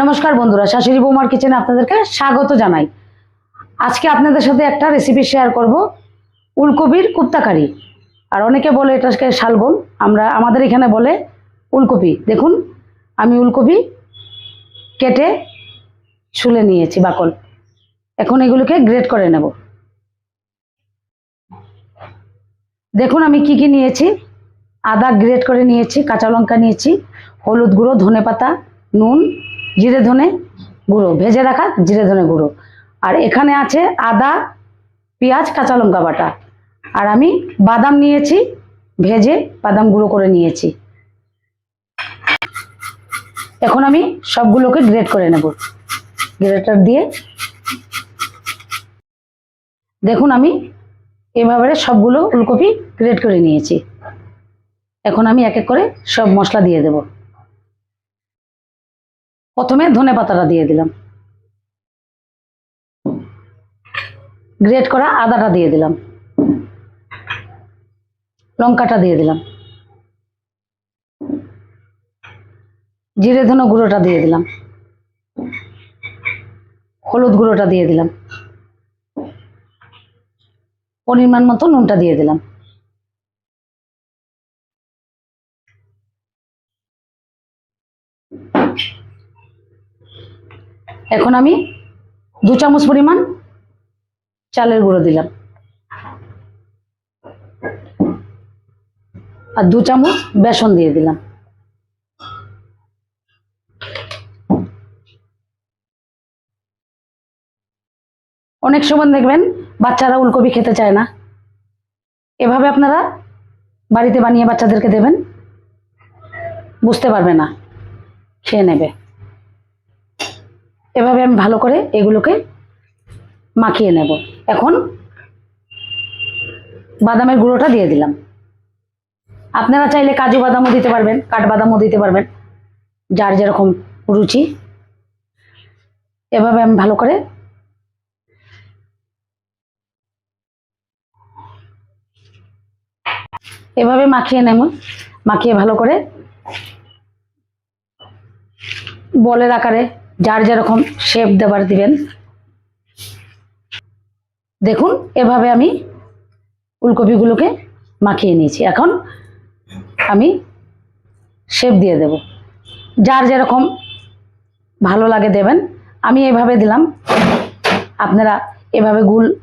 নমস্কার বন্ধুরা, শাশুড়ি বৌমার কিচেনে আপনাদেরকে স্বাগত জানাই। আজকে আপনাদের সাথে একটা রেসিপি শেয়ার করব, উলকপির কুপ্তাকারি। আর অনেকে বলে এটাকে শালগম আমরা, আমাদের এখানে বলে উলকপি। দেখুন, আমি উলকপি কেটে ছুলে নিয়েছি বাকল। এখন এগুলোকে গ্রেট করে নেব। দেখুন, আমি কি কি নিয়েছি। আদা গ্রেট করে নিয়েছি, কাঁচা লঙ্কা নিয়েছি, হলুদ গুঁড়ো ধনে পাতা নুন জিরে ধনে গুঁড়ো, ভেজে রাখা জিরে ধনে গুঁড়ো। আর এখানে আছে আদা, পেঁয়াজ, কাঁচা লঙ্কা বাটা। আর আমি বাদাম নিয়েছি, ভেজে বাদাম গুঁড়ো করে নিয়েছি। এখন আমি সবগুলোকে গ্রেট করে নেব। গ্রেটার দিয়ে দেখুন আমি এভাবে সবগুলো ফুলকপি গ্রেট করে নিয়েছি। এখন আমি এক এক করে সব মশলা দিয়ে দেব। প্রথমে ধনে পাতাটা দিয়ে দিলাম। গ্রেট করা আদাটা দিয়ে দিলাম। লঙ্কাটা দিয়ে দিলাম। জিরে ধনে গুঁড়োটা দিয়ে দিলাম। হলুদ গুঁড়োটা দিয়ে দিলাম। পরিমাণ মতো নুনটা দিয়ে দিলাম। এখন আমি দু চামচ পরিমাণ চালের গুঁড়ো দিলাম। আর দু চামচ বেসন দিয়ে দিলাম। অনেক সময় দেখবেন বাচ্চারা উলকপি খেতে চায় না। এভাবে আপনারা বাড়িতে বানিয়ে বাচ্চাদেরকে দেবেন, বুঝতে পারবে না, খেয়ে নেবে। এভাবে আমি ভালো করে এগুলোকে মাখিয়ে নেব। এখন বাদামের গুঁড়োটা দিয়ে দিলাম। আপনারা চাইলে কাজু বাদামও দিতে পারবেন কাঠবাদামও দিতে পারবেন, যার যেরকম রুচি। এভাবে আমি ভালো করে এভাবে মাখিয়ে নেব, মাখিয়ে ভালো করে বলের আকারে যার যেরকম শেপ দেবার দিবেন। দেখুন, এভাবে আমি ফুলকপিগুলোকে মাখিয়ে নিয়েছি। এখন আমি শেপ দিয়ে দেব। যার যেরকম ভালো লাগে দেবেন। আমি এভাবে দিলাম। আপনারা এভাবে গুল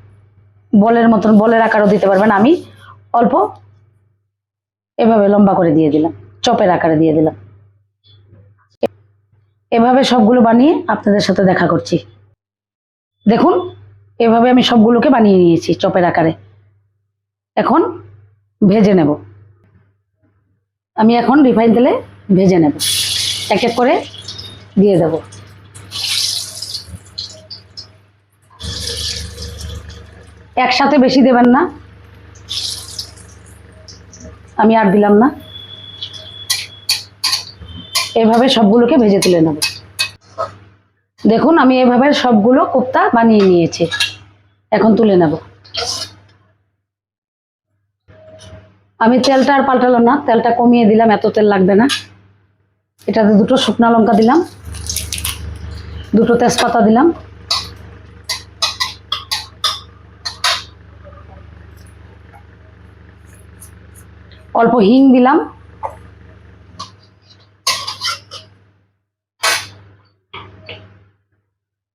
বলের মতন, বলের আকারও দিতে পারবেন। আমি অল্প এভাবে লম্বা করে দিয়ে দিলাম। চপের আকারে দিয়ে দিলাম। এভাবে সবগুলো বানিয়ে আপনাদের সাথে দেখা করছি। দেখুন, এভাবে আমি সবগুলোকে বানিয়ে নিয়েছি চপের আকারে। এখন ভেজে নেব। আমি এখন রিফাইন তেলে ভেজে নেব। এক এক করে দিয়ে দেব। একসাথে বেশি দেবেন না। আমি আর দিলাম না। এভাবে সবগুলোকে ভেজে তুলে নেব। দেখুন, আমি এভাবে সবগুলো কোপ্তা বানিয়ে নিয়েছি। এখন তুলে নেব। আমি তেলটা আর পাল্টালাম না, তেলটা কমিয়ে দিলাম, এত তেল লাগবে না। এটাতে দুটো শুকনো লঙ্কা দিলাম, দুটো তেজপাতা দিলাম। অল্প হিং দিলাম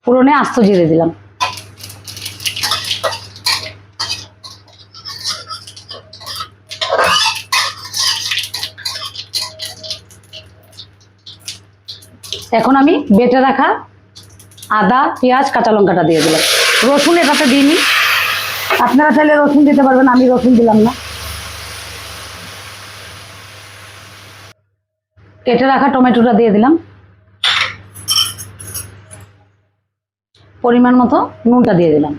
পুরনে আস্ত জিরে দিলাম। এখন আমি বেটে রাখা আদা, পেঁয়াজ, কাঁচা লঙ্কাটা দিয়ে দিলাম। রসুন এটাতে দিইনি। আপনারা চাইলে রসুন দিতে পারবেন, আমি রসুন দিলাম না। কেটে রাখা টমেটোটা দিয়ে দিলাম। পরিমাণ মতো নুনটা দিয়ে দিলাম।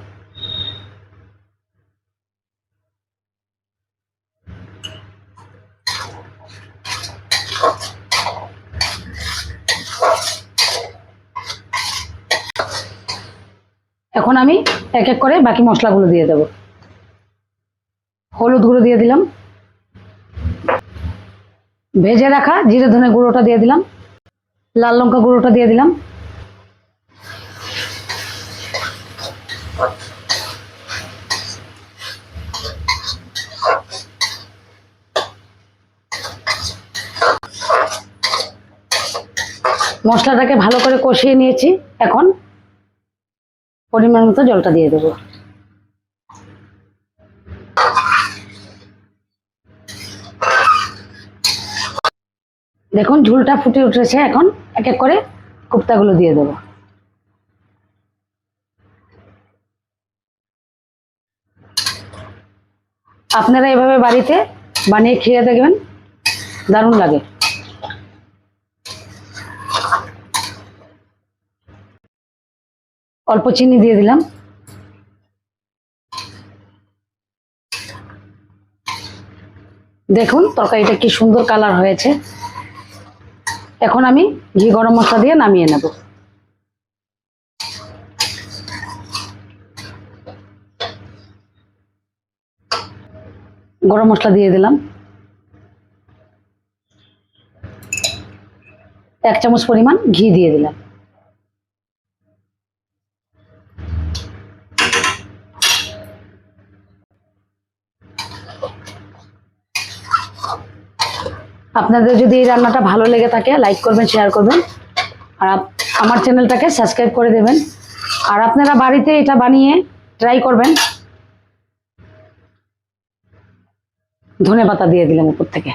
এখন আমি এক এক করে বাকি মশলাগুলো দিয়ে দেব। হলুদ গুঁড়ো দিয়ে দিলাম। ভেজে রাখা জিরে ধনে গুঁড়োটা দিয়ে দিলাম। লাল লঙ্কা গুঁড়োটা দিয়ে দিলাম। মশলাটাকে ভালো করে কষিয়ে নিয়েছি। এখন পরিমাণ মতো জলটা দিয়ে দেবো। দেখুন, ঝুলটা ফুটে উঠেছে। এখন এক এক করে কোপ্তাগুলো দিয়ে দেবো। আপনারা এভাবে বাড়িতে বানিয়ে খেয়ে দেখবেন দারুণ লাগে। অল্প চিনি দিয়ে দিলাম। দেখুন তরকারিটা কি সুন্দর কালার হয়েছে। এখন আমি ঘি গরম মশলা দিয়ে নামিয়ে নেব। গরম মশলা দিয়ে দিলাম। এক চামচ পরিমাণ ঘি দিয়ে দিলাম। আপনাদের যদি এই রান্নাটা ভালো লেগে থাকে লাইক করবেন শেয়ার করবেন। আর আমার চ্যানেলটাকে সাবস্ক্রাইব করে দেবেন। আর আপনারা বাড়িতে এটা বানিয়ে ট্রাই করবেন। ধনে পাতা দিয়ে দিলাম উপর থেকে।